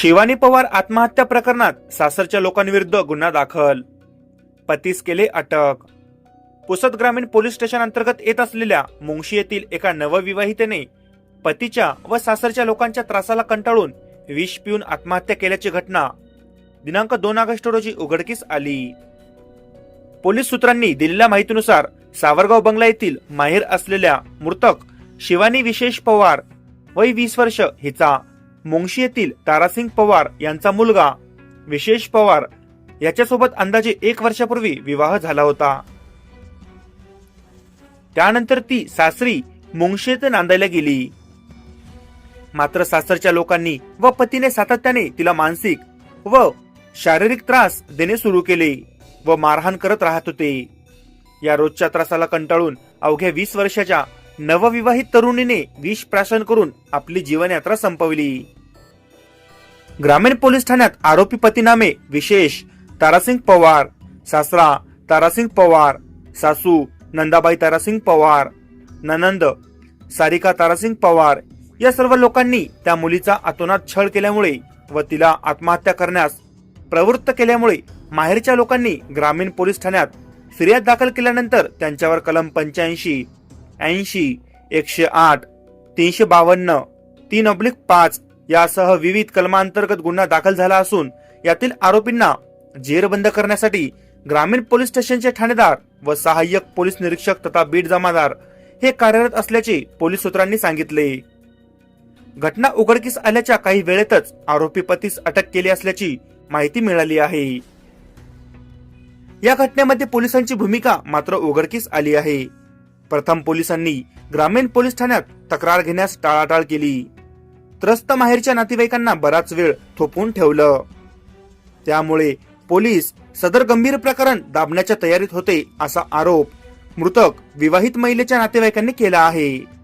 शिवानी पवार आत्महत्या प्रकरणात सासरच्या लोकांविरुद्ध गुन्हा दाखल. पतीस केले अटक. पुसद ग्रामीण पोलीस स्टेशन अंतर्गत येत असलेल्या मुंगशी येथील एका नवविवाहितेने पतीच्या व सासरच्या लोकांच्या त्रासाला कंटाळून विष पिऊन आत्महत्या केल्याची घटना दिनांक दोन ऑगस्ट रोजी उघडकीस आली. पोलीस सूत्रांनी दिलेल्या माहितीनुसार सावरगाव बंगला येथील माहेर असलेल्या मृतक शिवानी विशेष पवार वय वीस वर्ष हिचा. मुंगशी येथील तारासिंग पवार यांचा मुलगा विशेष पवार याच्यासोबत अंदाजे एक वर्षापूर्वी विवाह झाला होता. त्यानंतर ती सासरी मुंगशी येथे नांदायला गेली. मात्र सासरच्या लोकांनी व पतीने सातत्याने तिला मानसिक व शारीरिक त्रास देणे सुरू केले व मारहाण करत राहत होते. या रोजच्या त्रासाला कंटाळून अवघ्या वीस वर्षाच्या नवविवाहित तरुणीने विष प्राशन करून आपली जीवनयात्रा संपवली. ग्रामीण पोलीस ठाण्यात आरोपी पतीनामे विशेष तारासिंग पवार सासरा तारासिंग पवार सासू नंदाबाई तारासिंग पवार ननंद सारिका तारासिंग पवार या सर्व लोकांनी त्या मुलीचा अतोनात छळ केल्यामुळे व तिला आत्महत्या करण्यास प्रवृत्त केल्यामुळे माहेरच्या लोकांनी ग्रामीण पोलीस ठाण्यात फिर्याद दाखल केल्यानंतर त्यांच्यावर कलम पंच्याऐंशी ऐंशी एकशे आठ तीनशे बावन्न तीन अब्लिक पाच यासह विविध कलमांतर्गत गुन्हा दाखल झाला असून यातील आरोपींना जेरबंद करण्यासाठी ग्रामीण पोलीस स्टेशनचे ठाणेदार व सहाय्यक पोलीस निरीक्षक तथा बीट जमादार हे कार्यरत असल्याचे पोलीस सूत्रांनी सांगितले. घटना उघडकीस आल्याच्या काही वेळेतच आरोपी पतीस अटक केली असल्याची माहिती मिळाली आहे. या घटनेमध्ये पोलिसांची भूमिका मात्र उघडकीस आली आहे. प्रथम पोलिसांनी ग्रामीण पोलीस ठाण्यात तक्रार घेण्यास टाळाटाळ केली. त्रस्त माहेरच्या नातेवाईकांना बराच वेळ थोपून ठेवलं. त्यामुळे पोलीस सदर गंभीर प्रकरण दाबण्याच्या तयारीत होते असा आरोप मृतक विवाहित महिलेच्या नातेवाईकांनी केला आहे.